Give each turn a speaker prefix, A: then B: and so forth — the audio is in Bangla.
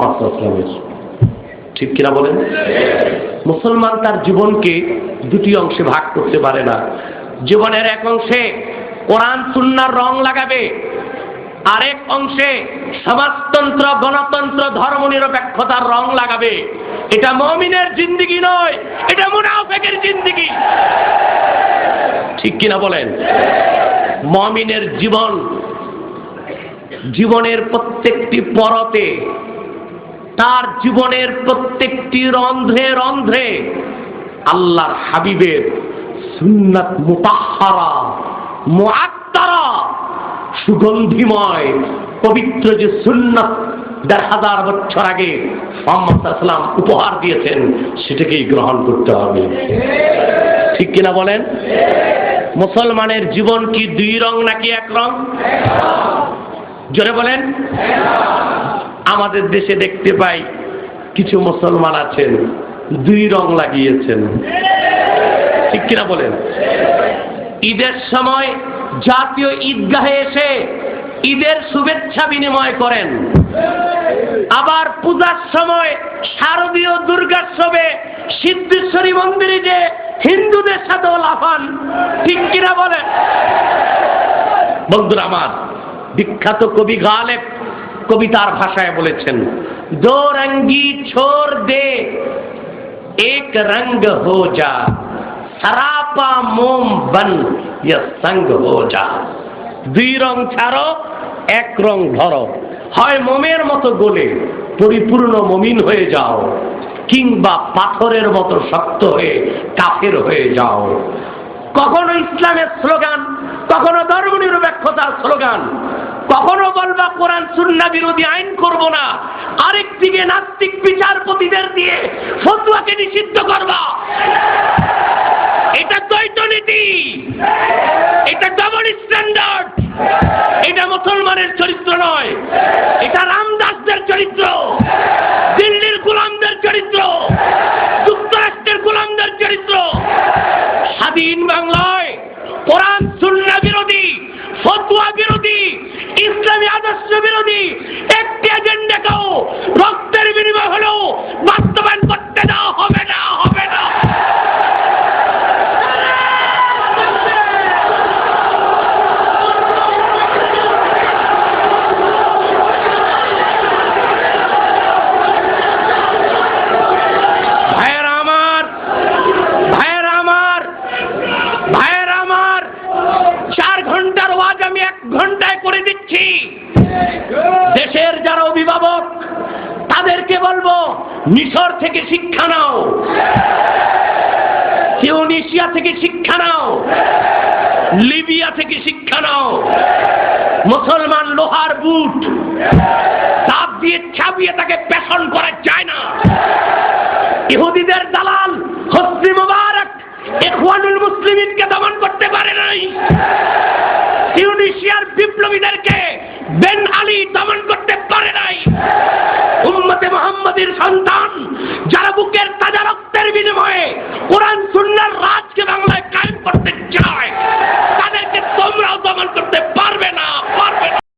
A: ইসলামের ঠিক কিনা বলেন? মুসলমান তার জীবনকে দুটি অংশে ভাগ করতে পারে না। জীবনের এক অংশে কোরআন, সুন্নার রং লাগাবে, আরেক অংশে সমাজতন্ত্র, গণতন্ত্র, ধর্মনিরপেক্ষতার রং লাগাবে। এটা মমিনের জিন্দিগি নয়, এটা মুনাফেকের জিন্দিগি। ঠিক কিনা বলেন? মমিনের জীবন, জীবনের প্রত্যেকটি পরতে তার জীবনের প্রত্যেকটি রন্ধ্রে রন্ধ্রে আল্লাহর হাবিবের সুন্নাত মুতাহারা, মুআত্তারা, সুগন্ধিময়, পবিত্র যে সুন্নাত দেড় হাজার বছর আগে মোহাম্মদ সাল্লাম উপহার দিয়েছেন, সেটাকেই গ্রহণ করতে হবে। ঠিক কিনা বলেন? মুসলমানের জীবন কি দুই রং নাকি এক রং? জোরে বলেন। আমাদের দেশে দেখতে পাই কিছু মুসলমান আছেন, দুই রং লাগিয়েছেন। ঠিক কিনা বলেন? ঈদের সময় জাতীয় ঈদগাহে এসে ঈদের শুভেচ্ছা বিনিময় করেন। আবার পূজার সময় শারদীয় দুর্গোৎসবে সিদ্ধেশ্বরী মন্দিরে যে হিন্দুদের সাথেও লাফান ঠিক কিনা বলেন? বন্ধুরা আমার বিখ্যাত কবি গালেব কবিতার ভাষায় বলেছেন দো রঙ্গি ছোর দে, এক রঙ্গ হো যা, সরাপা মোম বন সঙ্গ হো যা। দুই রং ছাড়ো, এক রং ধরো। হয় মোমের মতো গোলে, পরিপূর্ণ মমিন হয়ে যাও, কিংবা পাথরের মতো শক্ত হয়ে কাফের হয়ে যাও। কখনো ইসলামের স্লোগান, কখনো ধর্ম নিরপেক্ষতার স্লোগান কখনো বলবা, কোরআন, সুন্না বিরোধী আইন করব না। আরেক দিকে নাস্তিক বিচারপতিদের দিয়ে ফতুয়াকে নিষিদ্ধ করবা। এটা দ্বৈত নীতি। এটা ডবল স্ট্যান্ডার্ড এটা মুসলমানের চরিত্র নয়। এটা রামদাসদের চরিত্র। দিল্লির গোলামদের চরিত্র। যুক্তরাষ্ট্রের গোলামদের চরিত্র। স্বাধীন বাংলায় কোরআন সুন্না বিরোধী ফতুয়া বিরোধী ইসলামী আদর্শ বিরোধী একটি এজেন্ডাকেও বলব, মিশর থেকে শিক্ষা নাও। টিউনিশিয়া থেকে শিক্ষা নাও। লিবিয়া থেকে শিক্ষা নাও। মুসলমান লোহার বুট চাপ দিয়ে ছাপিয়ে তাকে পেশন করা যায় না। ইহুদিদের দালাল হসনি মুবারক, ইখওয়ানুল মুসলিমিনকে দমন করতে পারে নাই। টিউনিশিয়ার বিপ্লবীদেরকে বেন বুকের